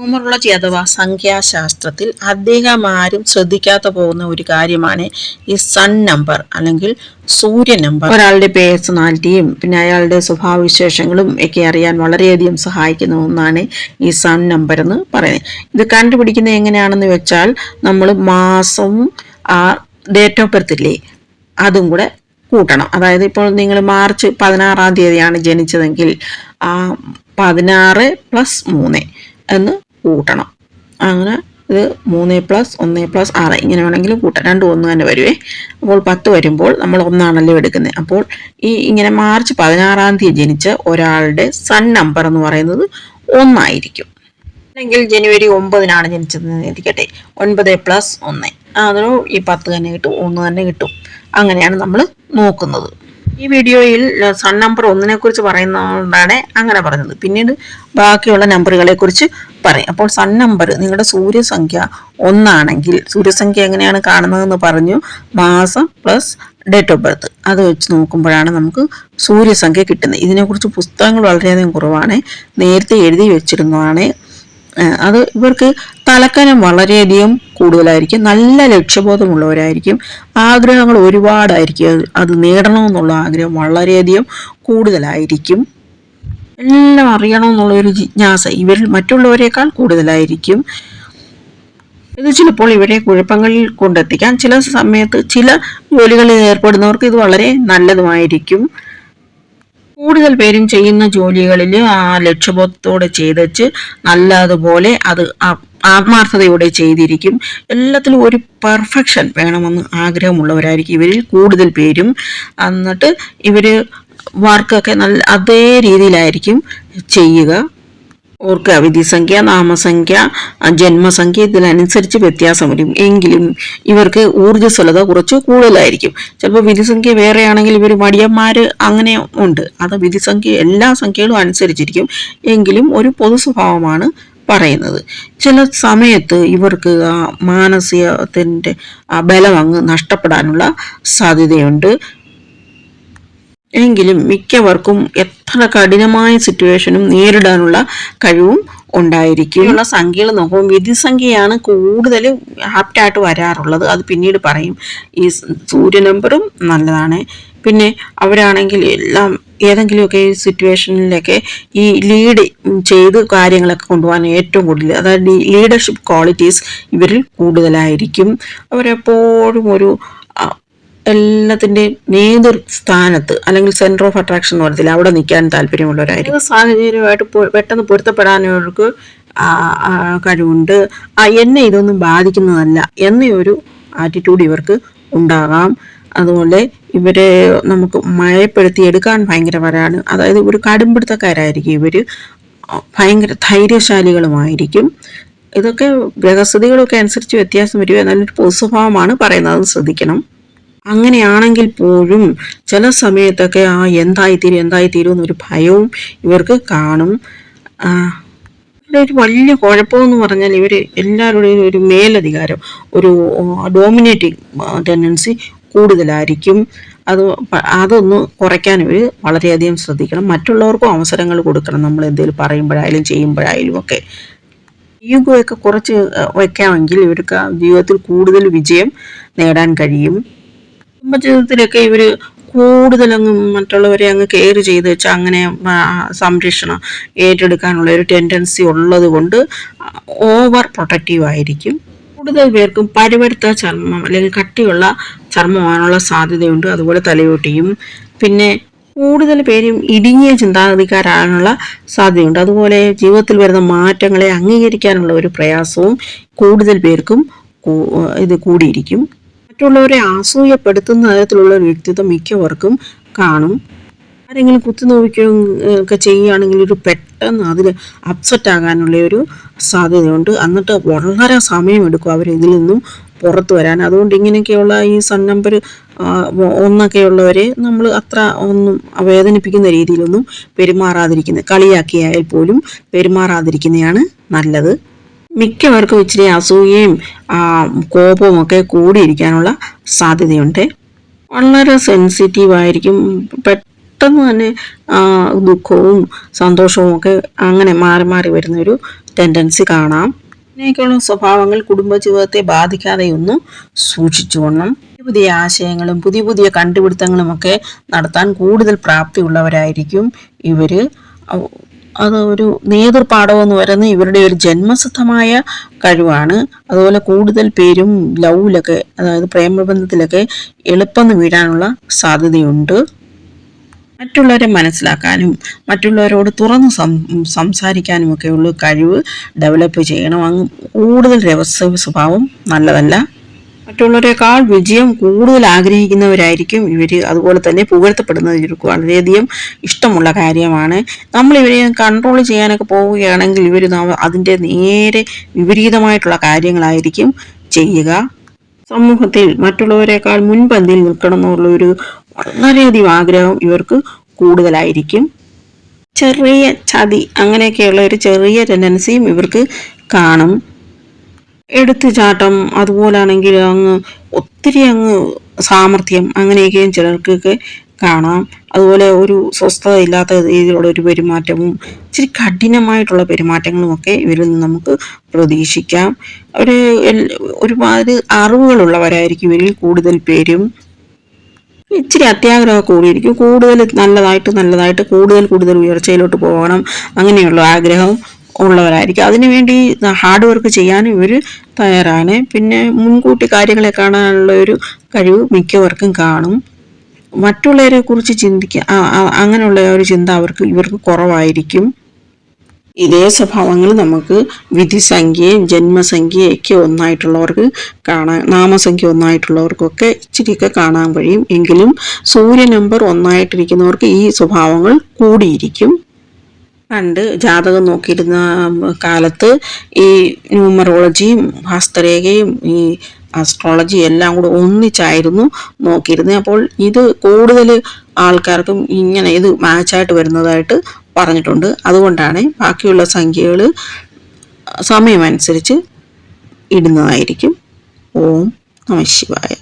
Numerology അഥവാ സംഖ്യാശാസ്ത്രത്തിൽ അധികം ആരും ശ്രദ്ധിക്കാത്ത പോകുന്ന ഒരു കാര്യമാണ് ഈ സൺ നമ്പർ അല്ലെങ്കിൽ സൂര്യ നമ്പർ ഒരാളുടെ പേഴ്സണാലിറ്റിയും പിന്നെ അയാളുടെ സ്വഭാവവിശേഷങ്ങളും ഒക്കെ അറിയാൻ വളരെയധികം സഹായിക്കുന്ന ഒന്നാണ് ഈ സൺ നമ്പർ എന്ന് പറയുന്നത്. ഇത് കണ്ടുപിടിക്കുന്നത് എങ്ങനെയാണെന്ന് വെച്ചാൽ നമ്മൾ മാസവും ആ ഡേറ്റ് ഓഫ് ബർത്ത് ഇല്ലേ അതും കൂടെ കൂട്ടണം. അതായത് ഇപ്പോൾ നിങ്ങൾ മാർച്ച് പതിനാറാം തീയതിയാണ് ജനിച്ചതെങ്കിൽ ആ പതിനാറ് പ്ലസ് മൂന്ന് എന്ന് കൂട്ടണം. അങ്ങനെ ഇത് മൂന്ന് പ്ലസ് ഒന്ന് പ്ലസ് ആറ് ഇങ്ങനെ വേണമെങ്കിലും കൂട്ടാം. രണ്ടും ഒന്ന് തന്നെ വരുവേ. അപ്പോൾ പത്ത് വരുമ്പോൾ നമ്മൾ ഒന്നാണല്ലോ എടുക്കുന്നത്. അപ്പോൾ ഈ ഇങ്ങനെ മാർച്ച് പതിനാറാം തീയതി ജനിച്ച ഒരാളുടെ സൺ നമ്പർ എന്ന് പറയുന്നത് ഒന്നായിരിക്കും. അല്ലെങ്കിൽ ജനുവരി ഒമ്പതിനാണ് ജനിച്ചതെന്ന് ഇരിക്കട്ടെ ഒൻപത് പ്ലസ് ഒന്ന്. അതിനോ ഈ പത്ത് തന്നെ കിട്ടും ഒന്ന് തന്നെ കിട്ടും. അങ്ങനെയാണ് നമ്മൾ നോക്കുന്നത്. ഈ വീഡിയോയിൽ സൺ നമ്പർ ഒന്നിനെ കുറിച്ച് പറയുന്നതുകൊണ്ടാണ് അങ്ങനെ പറഞ്ഞത്. പിന്നീട് ബാക്കിയുള്ള നമ്പറുകളെ കുറിച്ച് പറയും. അപ്പോൾ സൺ നമ്പർ നിങ്ങളുടെ സൂര്യസംഖ്യ ഒന്നാണെങ്കിൽ സൂര്യസംഖ്യ എങ്ങനെയാണ് കാണുന്നതെന്ന് പറഞ്ഞു. മാസം പ്ലസ് ഡേറ്റ് ഓഫ് ബർത്ത്. അത് വെച്ച് നോക്കുമ്പോഴാണ് നമുക്ക് സൂര്യസംഖ്യ കിട്ടുന്നത്. ഇതിനെക്കുറിച്ച് പുസ്തകങ്ങൾ വളരെയധികം കുറവാണ്. നേരത്തെ എഴുതി വെച്ചിരുന്നതാണ് അത് ഇവർക്ക് തലക്കനം വളരെയധികം കൂടുതലായിരിക്കും. നല്ല ലക്ഷ്യബോധമുള്ളവരായിരിക്കും. ആഗ്രഹങ്ങൾ ഒരുപാടായിരിക്കും. അത് നേടണമെന്നുള്ള ആഗ്രഹം വളരെയധികം കൂടുതലായിരിക്കും. എല്ലാം അറിയണമെന്നുള്ള ഒരു ജിജ്ഞാസ ഇവരിൽ മറ്റുള്ളവരെക്കാൾ കൂടുതലായിരിക്കും. ഇത് ചിലപ്പോൾ ഇവരെ കുഴപ്പങ്ങളിൽ കൊണ്ടെത്തിക്കാൻ ചില സമയത്ത് ചില ജോലികളിൽ ഏർപ്പെടുന്നവർക്ക് ഇത് വളരെ നല്ലതുമായിരിക്കും. കൂടുതൽ പേരും ചെയ്യുന്ന ജോലികളിൽ ആ ലക്ഷ്യബോധത്തോടെ ചെയ്തച്ച് നല്ലതുപോലെ അത് ആത്മാർത്ഥതയോടെ ചെയ്തിരിക്കും. എല്ലാത്തിലും ഒരു പെർഫെക്ഷൻ വേണമെന്ന് ആഗ്രഹമുള്ളവരായിരിക്കും. ഇവരിൽ കൂടുതൽ പേരും എന്നിട്ട് ഇവർ വർക്കൊക്കെ നല്ല അതേ രീതിയിലായിരിക്കും ചെയ്യുക. ഓർക്കുക. വിധിസംഖ്യ നാമസംഖ്യ ജന്മസംഖ്യ ഇതിനനുസരിച്ച് വ്യത്യാസം വരും. എങ്കിലും ഇവർക്ക് ഊർജസ്വലത കുറച്ച് കൂടുതലായിരിക്കും. ചിലപ്പോൾ വിധിസംഖ്യ വേറെയാണെങ്കിൽ ഇവർ മടിയന്മാർ അങ്ങനെ ഉണ്ട്. അത് വിധിസംഖ്യ എല്ലാ സംഖ്യകളും അനുസരിച്ചിരിക്കും. എങ്കിലും ഒരു പൊതു സ്വഭാവമാണ് പറയുന്നത്. ചില സമയത്ത് ഇവർക്ക് മാനസികത്തിന്റെ ബലം അങ്ങ് നഷ്ടപ്പെടാനുള്ള സാധ്യതയുണ്ട്. എങ്കിലും മിക്കവർക്കും എത്ര കഠിനമായ സിറ്റുവേഷനും നേരിടാനുള്ള കഴിവും ഉണ്ടായിരിക്കും. ഉള്ള സംഖ്യകൾ നോക്കുമ്പോൾ വിധിസംഖ്യയാണ് കൂടുതൽ ആപ്റ്റായിട്ട് വരാറുള്ളത്. അത് പിന്നീട് പറയും. ഈ സൂര്യ നമ്പറും നല്ലതാണ്. പിന്നെ അവരാണെങ്കിൽ എല്ലാം ഏതെങ്കിലുമൊക്കെ സിറ്റുവേഷനിലൊക്കെ ഈ ലീഡ് ചെയ്ത് കാര്യങ്ങളൊക്കെ കൊണ്ടുപോകാൻ ഏറ്റവും കൂടുതൽ അതായത് ലീഡർഷിപ്പ് ക്വാളിറ്റീസ് ഇവരിൽ കൂടുതലായിരിക്കും. അവരെപ്പോഴും ഒരു ആ, എല്ലാത്തിന്റെ നേതൃ സ്ഥാനത്ത് അല്ലെങ്കിൽ സെന്റർ ഓഫ് അട്രാക്ഷൻ എന്ന് പറയത്തില്ല അവിടെ നിൽക്കാൻ താല്പര്യമുള്ളവരായിരിക്കും. സാഹചര്യമായിട്ട് പെട്ടെന്ന് പൊരുത്തപ്പെടാനവർക്ക് കഴിവുണ്ട്. ആ എന്നെ ഇതൊന്നും ബാധിക്കുന്നതല്ല എന്നൊരു ആറ്റിറ്റ്യൂഡ് ഇവർക്ക് ഉണ്ടാകാം. അതുപോലെ ഇവരെ നമുക്ക് മയപ്പെടുത്തി എടുക്കാൻ ഭയങ്കരവരാണ്. അതായത് ഒരു കടുംപിടുത്തക്കാരായിരിക്കും. ഇവർ ഭയങ്കര ധൈര്യശാലികളുമായിരിക്കും. ഇതൊക്കെ ഗ്രഹസ്ഥിതികളൊക്കെ അനുസരിച്ച് വ്യത്യാസം വരും എന്നാലൊരു പൊതുസ്വഭാവമാണ് പറയുന്നത്. ശ്രദ്ധിക്കണം. അങ്ങനെയാണെങ്കിൽ പോലും ചില സമയത്തൊക്കെ ആ എന്തായിത്തീരും എന്തായിത്തീരും എന്നൊരു ഭയവും ഇവർക്ക് കാണും. ഒരു വലിയ കുഴപ്പമെന്ന് പറഞ്ഞാൽ ഇവർ എല്ലാവരുടെയും ഒരു മേലധികാരം ഒരു ഡോമിനേറ്റിംഗ് ടെൻഡൻസി കൂടുതലായിരിക്കും. അത് അതൊന്ന് കുറയ്ക്കാൻ ഇവർ വളരെയധികം ശ്രദ്ധിക്കണം. മറ്റുള്ളവർക്കും അവസരങ്ങൾ കൊടുക്കണം നമ്മൾ എന്തെങ്കിലും പറയുമ്പോഴായാലും ചെയ്യുമ്പോഴായാലും ഒക്കെ. ഈഗോയൊക്കെ കുറച്ച് വയ്ക്കാമെങ്കിൽ ഇവർക്ക് ജീവിതത്തിൽ കൂടുതൽ വിജയം നേടാൻ കഴിയും. കുടുംബജീവിതത്തിലൊക്കെ ഇവർ കൂടുതലങ്ങ് മറ്റുള്ളവരെ അങ്ങ് കെയർ ചെയ്ത് വെച്ച് അങ്ങനെ സംരക്ഷണം ഏറ്റെടുക്കാനുള്ള ഒരു ടെൻഡൻസി ഉള്ളത് കൊണ്ട് ഓവർ പ്രൊട്ടക്റ്റീവ് ആയിരിക്കും. കൂടുതൽ പേർക്കും പരുവരുത്ത ചർമ്മം അല്ലെങ്കിൽ കട്ടിയുള്ള ചർമ്മമാകാനുള്ള സാധ്യതയുണ്ട്. അതുപോലെ തലയോട്ടിയും. പിന്നെ കൂടുതൽ പേരും ഇടുങ്ങിയ ചിന്താഗതിക്കാരാകാനുള്ള സാധ്യതയുണ്ട്. അതുപോലെ ജീവിതത്തിൽ വരുന്ന മാറ്റങ്ങളെ അംഗീകരിക്കാനുള്ള ഒരു പ്രയാസവും കൂടുതൽ പേർക്കും ഇത് കൂടിയിരിക്കും. മറ്റുള്ളവരെ ആസൂയപ്പെടുത്തുന്ന തരത്തിലുള്ള ഒരു വ്യക്തിത്വം മിക്കവർക്കും കാണും. ആരെങ്കിലും കുത്തി നോവിക്കുകയും ഒക്കെ ചെയ്യുകയാണെങ്കിൽ ഒരു പെട്ടെന്ന് അതിൽ അപ്സെറ്റ് ആകാനുള്ള ഒരു സാധ്യതയുണ്ട്. എന്നിട്ട് വളരെ സമയമെടുക്കും അവർ ഇതിൽ നിന്നും പുറത്തു വരാൻ. അതുകൊണ്ട് ഇങ്ങനെയൊക്കെയുള്ള ഈ സൺ നമ്പർ ഒന്നൊക്കെയുള്ളവരെ നമ്മൾ അത്ര ഒന്നും വേദനിപ്പിക്കുന്ന രീതിയിലൊന്നും പെരുമാറാതിരിക്കുന്നത് കളിയാക്കിയായാൽ പോലും പെരുമാറാതിരിക്കുന്നതാണ് നല്ലത്. മിക്കവർക്കും ഇച്ചിരി അസൂയയും കോപവും ഒക്കെ കൂടിയിരിക്കാനുള്ള സാധ്യതയുണ്ട്. വളരെ സെൻസിറ്റീവ് ആയിരിക്കും. പെട്ടെന്ന് തന്നെ ദുഃഖവും സന്തോഷവും ഒക്കെ അങ്ങനെ മാറി മാറി വരുന്നൊരു ടെൻഡൻസി കാണാം. ഇങ്ങനെയൊക്കെയുള്ള സ്വഭാവങ്ങൾ കുടുംബജീവിതത്തെ ബാധിക്കാതെയൊന്നും പുതിയ പുതിയ ആശയങ്ങളും പുതിയ പുതിയ കണ്ടുപിടുത്തങ്ങളും ഒക്കെ നടത്താൻ കൂടുതൽ പ്രാപ്തിയുള്ളവരായിരിക്കും അവ- അത് ഒരു നേതൃപാഠം എന്ന് പറയുന്നത് ഇവരുടെ ഒരു ജന്മസിദ്ധമായ കഴിവാണ്. അതുപോലെ കൂടുതൽ പേരും ലവിലൊക്കെ അതായത് പ്രേമബന്ധത്തിലൊക്കെ എളുപ്പം വീഴാനുള്ള സാധ്യതയുണ്ട്. മറ്റുള്ളവരെ മനസ്സിലാക്കാനും മറ്റുള്ളവരോട് തുറന്ന് സം സംസാരിക്കാനുമൊക്കെയുള്ള കഴിവ് ഡെവലപ്പ് ചെയ്യണം. അങ്ങ് കൂടുതൽ രഹസ്യ സ്വഭാവം നല്ലതല്ല. മറ്റുള്ളവരെക്കാൾ വിജയം കൂടുതൽ ആഗ്രഹിക്കുന്നവരായിരിക്കും ഇവർ അതുപോലെ തന്നെ പുകഴ്ത്തപ്പെടുന്നത് ഇവർക്ക് വളരെയധികം ഇഷ്ടമുള്ള കാര്യമാണ്. നമ്മൾ ഇവരെ കൺട്രോൾ ചെയ്യാനൊക്കെ പോവുകയാണെങ്കിൽ ഇവർ അതിന്റെ നേരെ വിപരീതമായിട്ടുള്ള കാര്യങ്ങളായിരിക്കും ചെയ്യുക. സമൂഹത്തിൽ മറ്റുള്ളവരെക്കാൾ മുൻപന്തിയിൽ നിൽക്കണം എന്നുള്ള ഒരു വളരെയധികം ആഗ്രഹം ഇവർക്ക് കൂടുതലായിരിക്കും. ചെറിയ ചതി അങ്ങനെയൊക്കെയുള്ള ഒരു ചെറിയ ടെൻഡൻസിയും ഇവർക്ക് കാണും. എടുത്തുചാട്ടം അതുപോലാണെങ്കിൽ അങ്ങ് ഒത്തിരി അങ്ങ് സാമർഥ്യം അങ്ങനെയൊക്കെയും ചിലർക്കൊക്കെ കാണാം. അതുപോലെ ഒരു സ്വസ്ഥത ഇല്ലാത്ത രീതിയിലുള്ള ഒരു പെരുമാറ്റവും ഇച്ചിരി കഠിനമായിട്ടുള്ള പെരുമാറ്റങ്ങളും ഒക്കെ ഇവരിൽ നിന്ന് നമുക്ക് പ്രതീക്ഷിക്കാം. ഒരു ഒരുപാട് അറിവുകളുള്ളവരായിരിക്കും ഇവരിൽ കൂടുതൽ പേരും. ഇച്ചിരി അത്യാഗ്രഹം കൂടിയിരിക്കും. കൂടുതൽ നല്ലതായിട്ട് നല്ലതായിട്ട് കൂടുതൽ കൂടുതൽ ഉയർച്ചയിലോട്ട് പോകണം. അങ്ങനെയുള്ള ആഗ്രഹം ഉള്ളവരായിരിക്കും. അതിനുവേണ്ടി ഹാർഡ് വർക്ക് ചെയ്യാൻ ഇവർ തയ്യാറാണ്. പിന്നെ മുൻകൂട്ടി കാര്യങ്ങളെ കാണാനുള്ള ഒരു കഴിവ് മിക്കവർക്കും കാണും. മറ്റുള്ളവരെ കുറിച്ച് ചിന്തിക്കുക അങ്ങനെയുള്ള ഒരു ചിന്ത അവർക്ക് ഇവർക്ക് കുറവായിരിക്കും. ഇതേ സ്വഭാവങ്ങൾ നമുക്ക് വിധിസംഖ്യയും ജന്മസംഖ്യയും ഒക്കെ ഒന്നായിട്ടുള്ളവർക്ക് കാണാൻ നാമസംഖ്യ ഒന്നായിട്ടുള്ളവർക്കൊക്കെ ഇച്ചിരിയൊക്കെ കാണാൻ കഴിയും. എങ്കിലും സൂര്യ നമ്പർ ഒന്നായിട്ടിരിക്കുന്നവർക്ക് ഈ സ്വഭാവങ്ങൾ കൂടിയിരിക്കും. പണ്ട് ജാതകം നോക്കിയിരുന്ന കാലത്ത് ഈ ന്യൂമറോളജിയും ഹസ്തരേഖയും ഈ ആസ്ട്രോളജി എല്ലാം കൂടെ ഒന്നിച്ചായിരുന്നു നോക്കിയിരുന്നത് അപ്പോൾ ഇത് കൂടുതൽ ആൾക്കാർക്കും ഇങ്ങനെ ഇത് മാച്ചായിട്ട് വരുന്നതായിട്ട് പറഞ്ഞിട്ടുണ്ട്. അതുകൊണ്ടാണ് ബാക്കിയുള്ള സംഖ്യകൾ സമയമനുസരിച്ച് ഇടുന്നതായിരിക്കും. ഓം നമ ശിവായ.